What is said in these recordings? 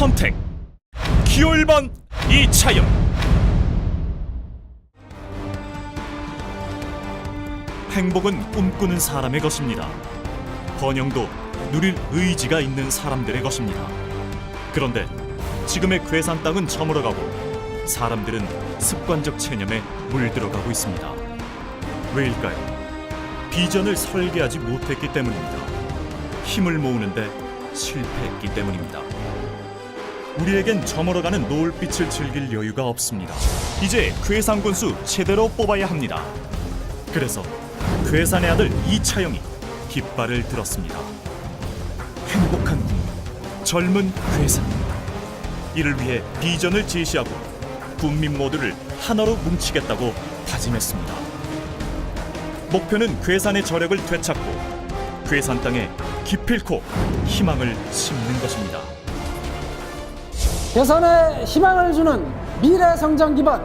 선택 기호 1번 이차영 행복은 꿈꾸는 사람의 것입니다. 번영도 누릴 의지가 있는 사람들의 것입니다. 그런데 지금의 괴산 땅은 저물어가고 사람들은 습관적 체념에 물들어가고 있습니다. 왜일까요? 비전을 설계하지 못했기 때문입니다. 힘을 모으는데 실패했기 때문입니다. 우리에겐 저물어가는 노을빛을 즐길 여유가 없습니다. 이제 괴산 군수 제대로 뽑아야 합니다. 그래서 괴산의 아들 이차영이 깃발을 들었습니다. 행복한 군, 젊은 괴산. 이를 위해 비전을 제시하고 국민 모두를 하나로 뭉치겠다고 다짐했습니다. 목표는 괴산의 저력을 되찾고 괴산 땅에 기필코 희망을 심는 것입니다. 개선에 희망을 주는 미래 성장 기반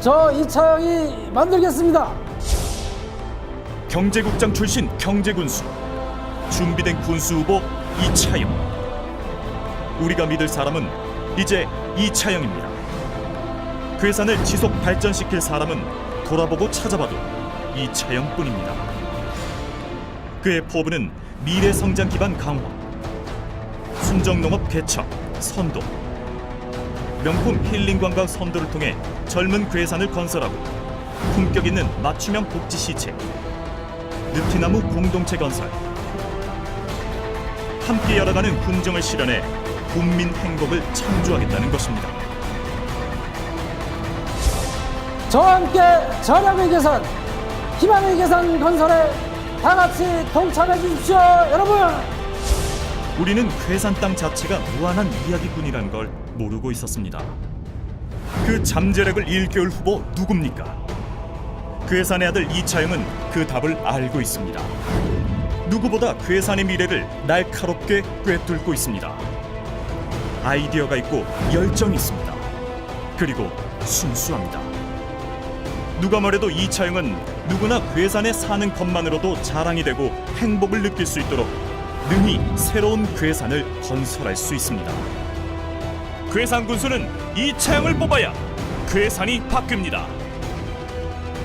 저 이차영이 만들겠습니다. 경제국장 출신 경제군수 준비된 군수 후보 이차영. 우리가 믿을 사람은 이제 이차영입니다. 괴산을 지속 발전시킬 사람은 돌아보고 찾아봐도 이차영뿐입니다. 그의 포부는 미래 성장 기반 강화 순정 농업 개척 선도 명품 힐링 관광 선도를 통해 젊은 괴산을 건설하고 품격 있는 맞춤형 복지 시책 느티나무 공동체 건설 함께 열어가는 군정을 실현해 국민 행복을 창조하겠다는 것입니다. 저와 함께 저력의 개선, 희망의 개선 건설에 다 같이 동참해 주십시오, 여러분. 우리는 괴산 땅 자체가 무한한 이야기꾼이라는 걸 모르고 있었습니다. 그 잠재력을 일깨울 후보 누굽니까? 괴산의 아들 이차영은 그 답을 알고 있습니다. 누구보다 괴산의 미래를 날카롭게 꿰뚫고 있습니다. 아이디어가 있고 열정이 있습니다. 그리고 순수합니다. 누가 뭐래도 이차영은 누구나 괴산에 사는 것만으로도 자랑이 되고 행복을 느낄 수 있도록 능히 새로운 괴산을 건설할 수 있습니다. 괴산 군수는 이차영을 뽑아야 괴산이 바뀝니다.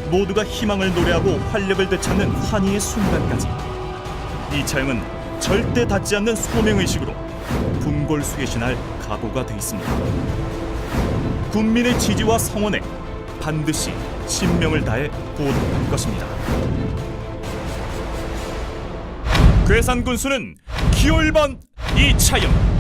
모두가 희망을 노래하고 활력을 되찾는 환희의 순간까지 이차영은 절대 닿지 않는 소명의식으로 분골 수계신할 각오가 돼 있습니다. 국민의 지지와 성원에 반드시 신명을 다해 보답할 것입니다. 괴산 군수는 기호 1번 이차영